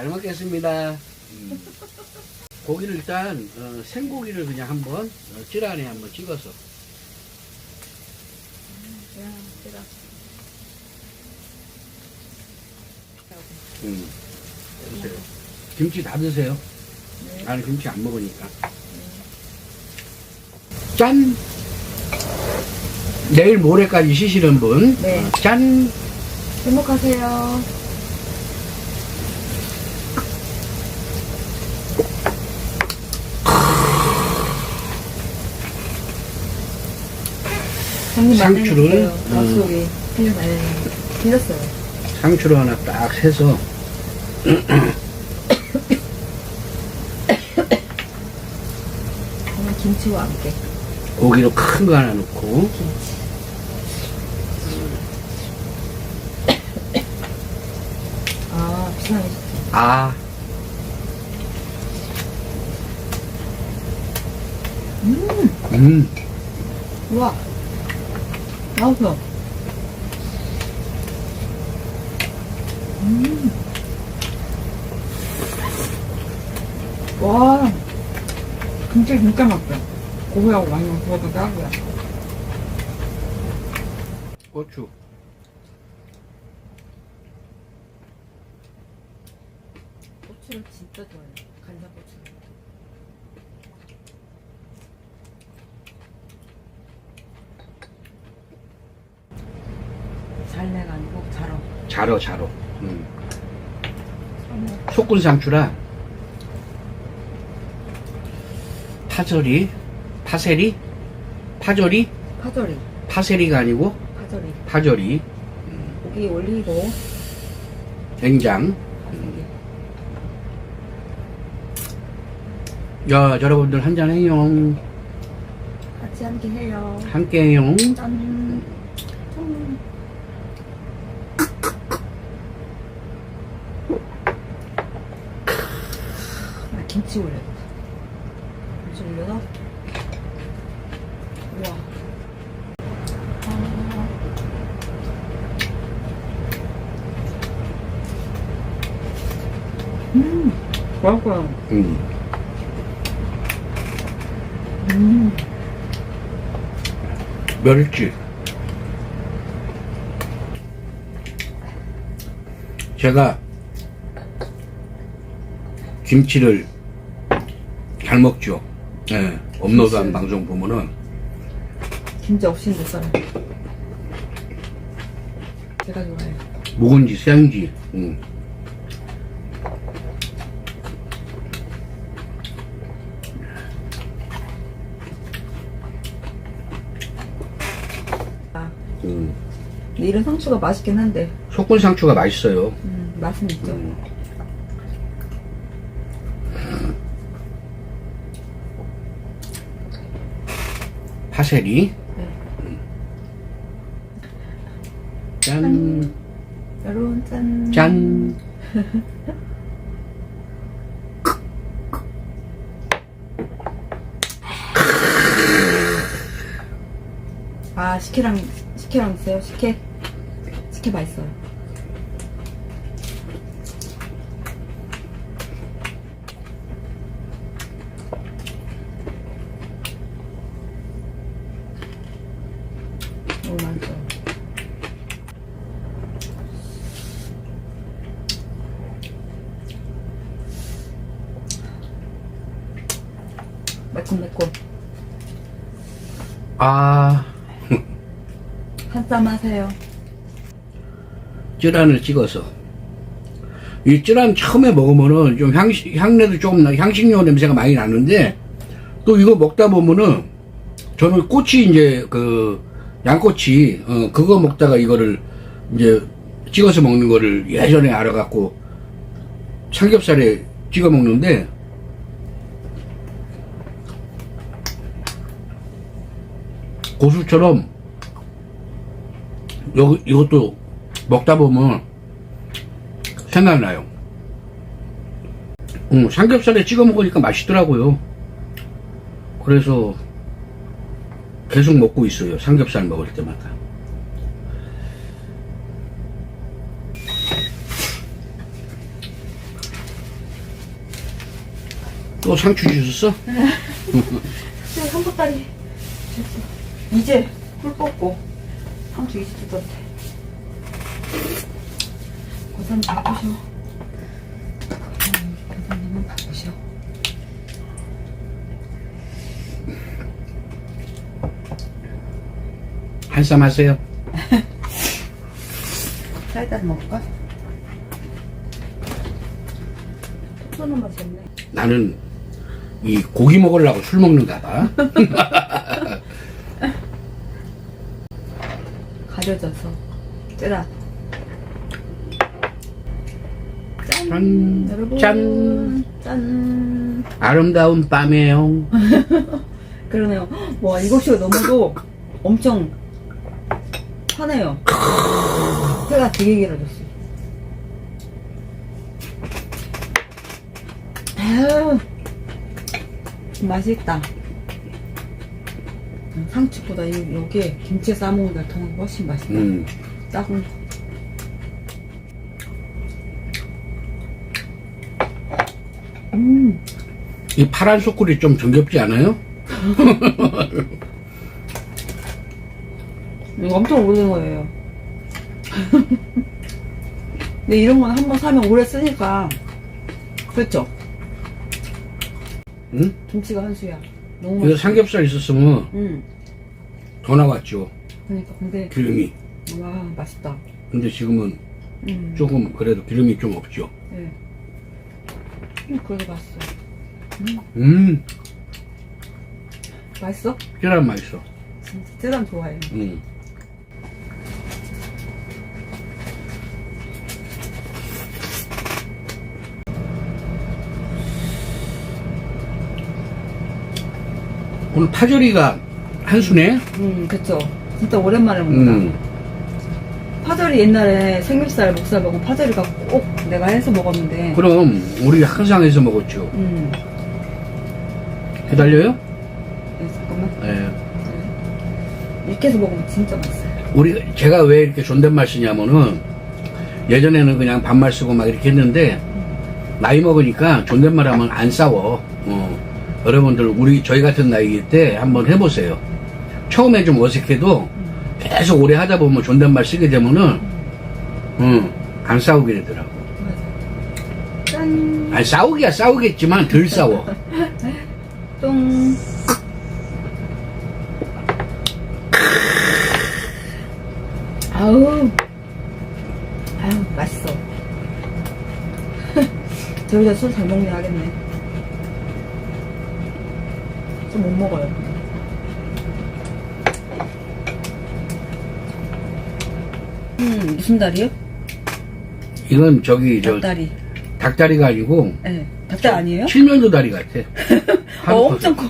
잘 먹겠습니다. 음. 고기를 일단 어, 생고기를 그냥 한번 어, 찌안에 한번 찍어서. 음. 드세요. 김치 다 드세요. 네. 나는 김치 안 먹으니까. 짠! 내일 모레까지 쉬시는 분. 네. 어, 짠! 행복하세요. 상추를. 음. 틀렸어요. 틀렸어요. 상추를 하나 딱 해서 오늘 김치와 함께 고기로 큰 거 하나 넣고 김치. 아, 비상해. 아 음, 음, 우와. 나오죠? 음. 와. 진짜 진짜 맛있다. 고기하고 많이 먹어도 딱이야. 고추 고추를 진짜 좋아해요. 간장 고추. 잘내가 아니고 자로. 자로 자로 음. 속군 상추라 파절이 파세리 파절이 파절이. 파세리가 아니고 파절이. 파절이 고기 올리고. 된장 파절이. 야 여러분들 한잔 해요 같이 함께 해요. 함께 해요 짠. 짠. 아, 김치 올려. 김치 올려서. 우와. 아. 음, 맛있어요. 음. 음. 멸치 제가 김치를 잘 먹죠 예, 업로드한. 방송 보면은 김치 없이는 못 살아요. 제가 좋아해요. 묵은지 생지 음. 아, 음. 근데 이런 상추가 맛있긴 한데, 속군 상추가 맛있어요 음, 맛은 있죠. 음. 파세리 네. 짠 여러분, 짠. 짠. 아, 식혜랑, 식혜랑 있어요? 식혜? 식혜 맛있어요. 너무 맛있어요. 매콤매콤. 아, 한쌈 하세요. 쯔란을 찍어서. 이 쯔란 처음에 먹으면은 좀 향, 향내도 나, 향신료 냄새가 많이 나는데, 또 이거 먹다 보면은, 저는 꼬치 이제 그, 양꼬치, 어, 그거 먹다가 이거를 이제 찍어서 먹는 거를 예전에 알아갖고, 삼겹살에 찍어 먹는데, 고수처럼, 요, 이것도 먹다 보면 생각나요. 음, 삼겹살에 찍어 먹으니까 맛있더라고요. 그래서 계속 먹고 있어요. 삼겹살 먹을 때마다. 또 상추 주셨어? 네, 한 보따리 이제 풀 뽑고 상추 이제 뜯었대 고사님 바쁘셔 음, 고사님은 바쁘셔 한쌈 하세요. 사이다 먹을까? 톡 쏘는 맛이 없네 나는 이 고기 먹으려고 술 먹는가 봐. 가려져서. 뜨라 짠, 짠, 여러분. 짠. 짠. 아름다운 밤이에요. 그러네요. 와 7시가 넘어도 엄청 환해요. 해가 되게 길어졌어 아유 맛있다 상추보다 이- 여기에 김치에 싸먹으니까 더 훨씬 맛있다 음. 작은 거. 음, 이 파란 소꿀이 좀 정겹지 않아요? 이거 엄청 오래된 거예요. 근데 이런 건 한 번 사면 오래 쓰니까. 그렇죠? 응? 김치가 한 수야. 너무 이거 맛있어. 삼겹살 있었으면 응. 더 나왔죠. 그러니까, 근데, 기름이. 와, 맛있다. 근데 지금은 음. 조금 그래도 기름이 좀 없죠. 네. 음, 그래도 맛있어. 음, 맛있어? 계란 맛있어. 진짜 쯔람 좋아해. 음. 오늘 파절이가 한수네? 음, 그쵸. 진짜 오랜만에 먹는다. 음. 파절이 옛날에 생육살, 목살 먹고 파절이가 꼭 내가 해서 먹었는데. 그럼 우리 항상 해서 먹었죠. 음. 기다려요? 네, 잠깐만. 예. 이렇게 해서 먹으면 진짜 맛있어요. 우리 제가 왜 이렇게 존댓말 쓰냐면은 예전에는 그냥 반말 쓰고 막 이렇게 했는데 나이 먹으니까 존댓말 하면 안 싸워. 어. 여러분들 우리 저희 같은 나이 때 한번 해보세요. 처음에 좀 어색해도 계속 오래 하다 보면 존댓말 쓰게 되면은 응, 안 싸우게 되더라고. 짠. 아니 싸우기야 싸우겠지만 덜 싸워. 똥. 아우. 아우, 맛있어. 저기다 술 잘 먹네 하겠네. 좀못 먹어요. 음, 무슨 다리요? 이건 저기 저 닭다리. 닭다리가 아니고 예. 네. 닭다리 아니에요? 칠면조 다리 같아. 어, 엄청 커.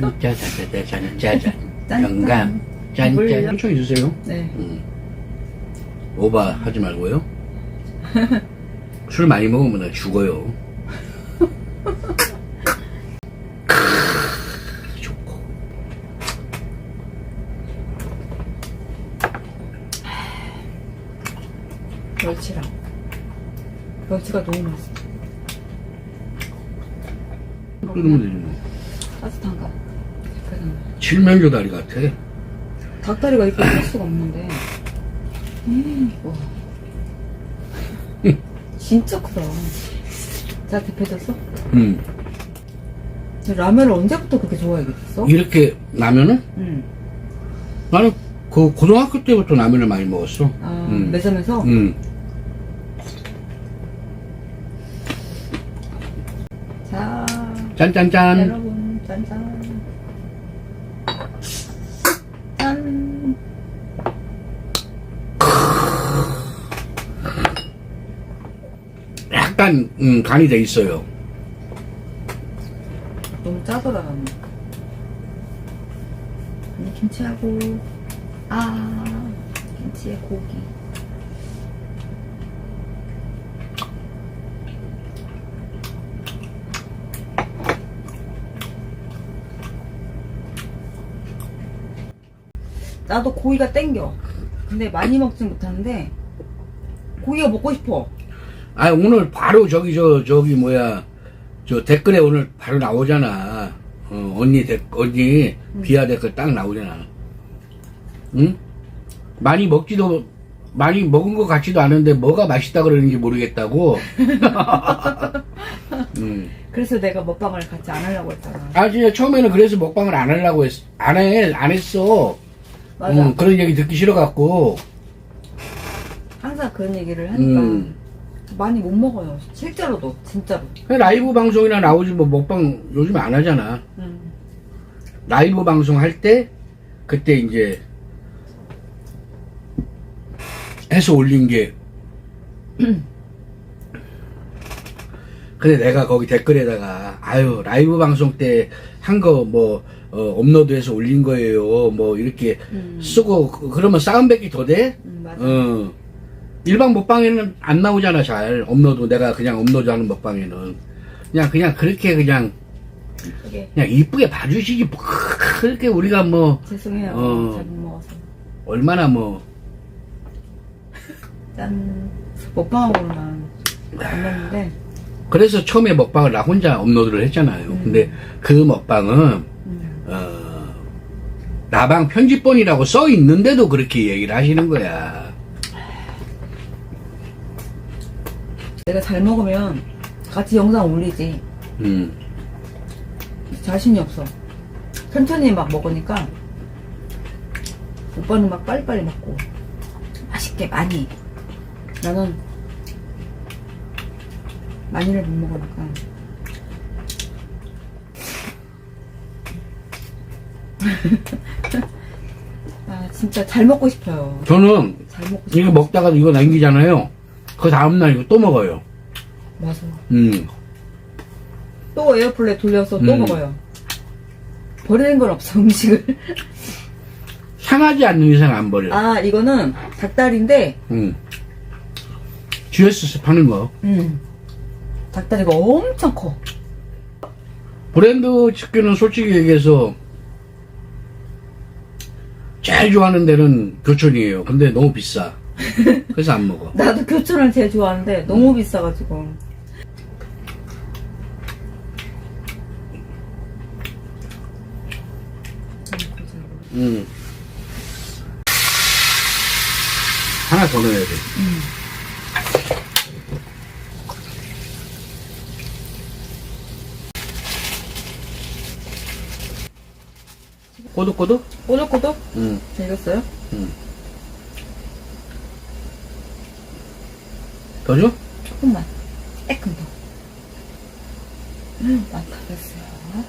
짠짜자자자 짠짜자 짠, 영감 짠. 짠짠 천천히 드세요. 네. 음. 오바 하지 말고요. 술 많이 먹으면 나 죽어요. 크으, 좋고. 멸치랑. 멸치가 너무 맛있어. 끓으면 되는 따뜻한가? 그냥 칠면조 다리 같아. 닭다리가 이렇게 클 수가 없는데. 음, 와. 진짜 크다. 잘 데펴졌어? 음. 라면을 언제부터 그렇게 좋아하게 됐어? 이렇게 라면은 응. 나는 그 고등학교 때부터 라면을 많이 먹었어. 아, 음. 매점에서? 음. 자, 짠짠짠. 여러분, 짠짠. 짠. 약간 음, 간이 돼 있어요. 너무 짜더라, 나는. 아니, 김치하고, 아, 김치에 고기. 나도 고기가 땡겨. 근데 많이 먹진 못하는데, 고기가 먹고 싶어. 아 오늘 바로 저기 저 저기 뭐야 저 댓글에 오늘 바로 나오잖아. 어, 언니 댓 언니 비하 댓글 딱 나오잖아. 응? 많이 먹지도 많이 먹은 것 같지도 않은데 뭐가 맛있다 그러는지 모르겠다고. 음. 그래서 내가 먹방을 같이 안 하려고 했잖아. 아 진짜 처음에는 그래서 먹방을 안 하려고 했, 안 해, 안 했어. 맞아. 음, 그런 얘기 듣기 싫어갖고. 항상 그런 얘기를 하니까 음. 많이 못 먹어요. 실제로도 진짜로. 그냥 라이브 방송이나 나오지 뭐 먹방 요즘 안 하잖아. 음. 라이브 방송 할 때 그때 이제 해서 올린 게 근데 내가 거기 댓글에다가 아유 라이브 방송 때 한 거뭐 업로드해서 올린 거예요 뭐 이렇게 음. 쓰고 그- 그러면 싸움뱉기 더 돼? 음, 맞아. 어. 일반 먹방에는 안 나오잖아 잘 업로드 내가 그냥 업로드하는 먹방에는 그냥 그냥 그렇게 그냥 이게 그냥 이쁘게 봐주시지 뭐 그렇게 우리가 뭐 죄송해요. 어. 잘 못 먹어서. 얼마나 뭐 짠. 먹방하고만 안 먹는데. 그래서 처음에 먹방을 나 혼자 업로드를 했잖아요 음. 근데 그 먹방은 음. 어, 나방 편집본이라고 써 있는데도 그렇게 얘기를 하시는 거야 내가 잘 먹으면 같이 영상 올리지. 음. 자신이 없어. 천천히 막 먹으니까 오빠는 막 빨리빨리 먹고 맛있게 많이. 나는 많이를 못 먹으니까. 아 진짜 잘 먹고 싶어요. 저는 잘 먹고 싶어. 이거 먹다가 이거 남기잖아요 그 다음날 이거 또 먹어요 맞아. 음. 또 에어플레이 돌려서 또 음. 먹어요. 버리는 건 없어 음식을. 상하지 않는 이상 안 버려 아 이거는 닭다리인데 음. GS에서 파는 거 음. 닭다리가 엄청 커. 브랜드 치킨은 솔직히 얘기해서 제일 좋아하는 데는 교촌이에요. 근데 너무 비싸. 그래서 안 먹어. 나도 교촌을 제일 좋아하는데 너무 비싸가지고. 음. 하나 더 넣어야 돼. 꼬독꼬독? 꼬독꼬독? 응. 익었어요? 응. 더 줘? 조금만. 조금 더. 음, 많다 됐어요.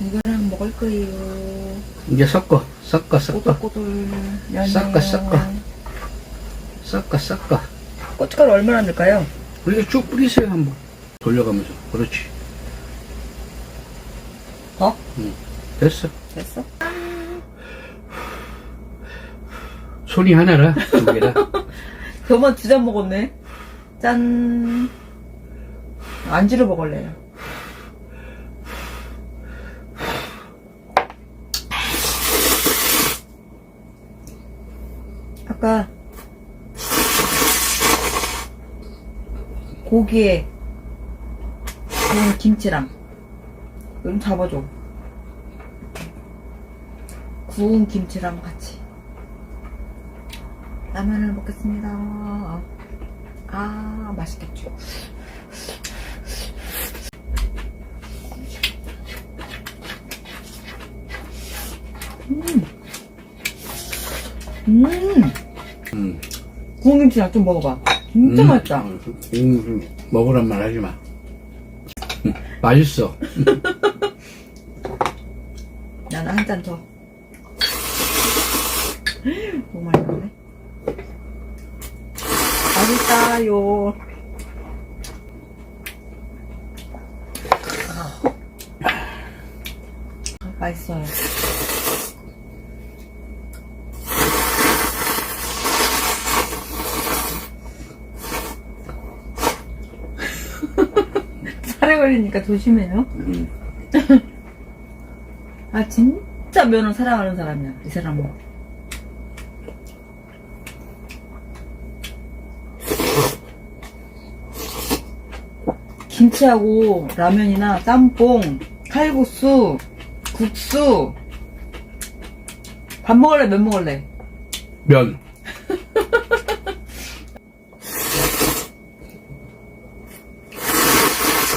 이거랑 먹을 거예요. 이제 섞어. 섞어, 섞어. 꼬들꼬들. 연해요. 섞어, 섞어. 섞어, 섞어. 고춧가루 얼마나 넣을까요? 이렇게 쭉 뿌리세요, 한번. 돌려가면서. 그렇지. 더? 됐어. 됐어? 손이 하나라, 두 개라. 저만 두 잔 먹었네. 짠. 안주를 먹을래요. 아까 고기에 구운 김치랑 좀 잡아줘. 구운 김치랑 같이. 라면을 먹겠습니다. 아, 맛있겠죠. 음. 음. 음. 구운 김치랑 좀 먹어봐. 진짜 음. 맛있다. 음, 음, 먹으란 말 하지 마. 음, 맛있어. 나는 한 잔 더. 너무 맛있네. 아, 맛있어요. 살에 걸리니까 조심해요. 음. 아 진짜 면을 사랑하는 사람이야 이 사람은 김치하고 라면이나 짬뽕, 칼국수, 국수. 밥 먹을래, 면 먹을래? 면.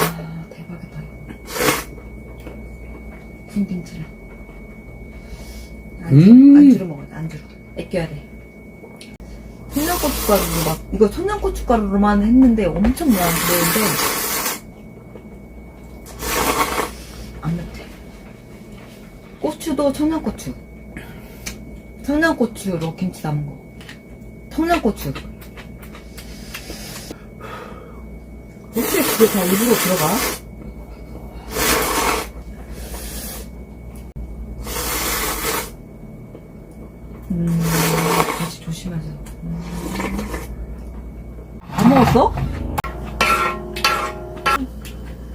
아, 대박이다. 군김치랑. 안주, 음. 안주로 먹어야 돼, 안주로. 아껴야 돼. 청양고춧가루로 막, 이거 청양고춧가루로만 했는데 엄청 들어있는데, 안 맵대. 고추도 청양고추. 청양고추로 김치 담은 거. 청양고추. 혹시 그게 다 일부러 들어가? 음, 다시 조심해서. 음. 안 먹었어?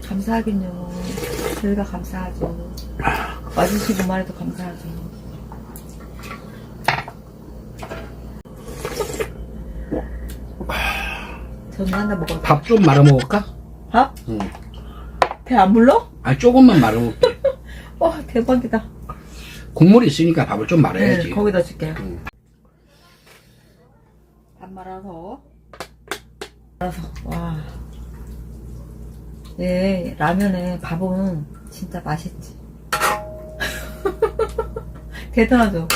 감사하긴요. 저희가 감사하죠. 와주시고만 해도 감사하죠. 저는 하나 먹어요. 밥좀 말아 먹을까? 밥? 응. 배 안 불러? 아, 조금만 말아 먹을게. 와, 대박이다. 국물이 있으니까 밥을 좀 말아야지. 네, 거기다 줄게요. 응. 밥 말아서. 말아서, 와. 예, 라면에 밥은 진짜 맛있지. 대단하죠?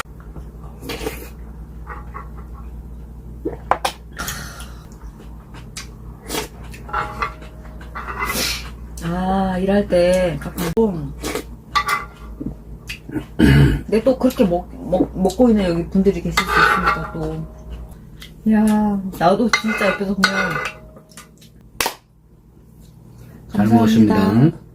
아, 일할 때 가끔 좀. 근데 또 그렇게 먹, 먹, 먹고 있는 여기 분들이 계실 수 있습니다, 또. 이야, 나도 진짜 옆에서 그냥. 잘 감사합니다. 먹었습니다.